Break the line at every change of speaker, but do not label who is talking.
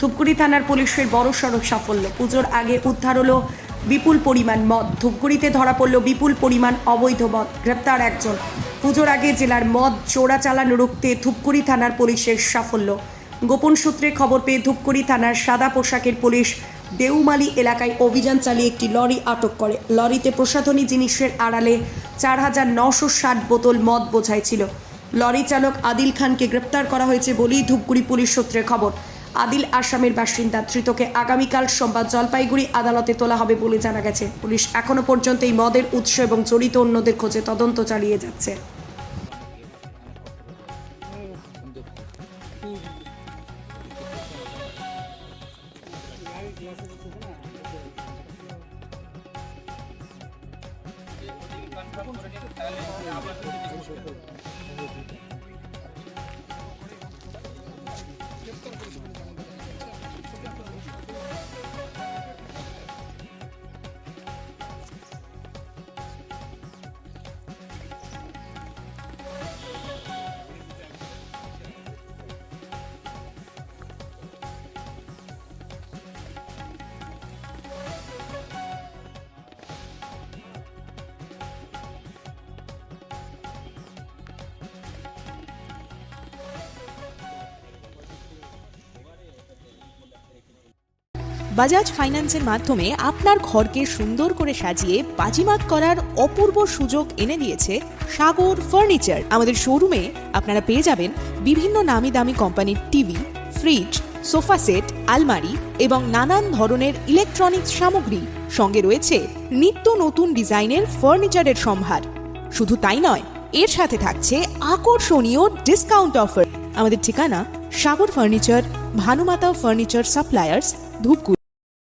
ধূপগুড়ি থানার পুলিশের বড় সড়ক সাফল্য। পুজোর আগে উদ্ধার হলো বিপুল পরিমাণ মদ। ধূপগুড়িতে ধরা পড়ল বিপুল পরিমাণ অবৈধ মদ। গ্রেপ্তার একজন। পুজোর আগে জেলার মদ চোরা চোরাচালান রুখতে ধূপগুড়ি থানার পুলিশের সাফল্য। গোপন সূত্রে খবর পেয়ে ধূপগুড়ি থানার সাদা পোশাকের পুলিশ দেউমালি এলাকায় অভিযান চালিয়ে একটি লরি আটক করে। লরিতে প্রসাধনী জিনিসের আড়ালে চার হাজার নশো ষাট বোতল মদ বোঝাই ছিল। লরি চালক আদিল খানকে গ্রেপ্তার করা হয়েছে বলেই ধূপগুড়ি পুলিশ সূত্রে খবর। আদিল আসামের বাসিন্দা। ধৃতকে আগামীকাল সোমবার জলপাইগুড়ি আদালতে তোলা হবে বলে জানা গেছে। পুলিশ এখনও পর্যন্ত এই মদের উৎস এবং জড়িত অন্যদের খোঁজে তদন্ত চালিয়ে যাচ্ছে।
বাজাজ ফাইন্যান্সের মাধ্যমে আপনার ঘরকে সুন্দর করে সাজিয়ে বাজিমাত করার অপূর্ব সুযোগ এনে দিয়েছে সাগর ফার্নিচার। আমাদের শোরুমে আপনারা পেয়ে যাবেন বিভিন্ন নামি দামি কোম্পানির টিভি ফ্রিজ সোফা সেট আলমারি এবং নানান ধরনের ইলেকট্রনিক্স সামগ্রী। সঙ্গে রয়েছে নিত্য নতুন ডিজাইনের ফার্নিচারের সম্ভার। শুধু তাই নয়, এর সাথে থাকছে আকর্ষণীয় ডিসকাউন্ট অফার আমাদের ঠিকানা Sagar furniture, Bhanumata furniture suppliers, Dhupguri.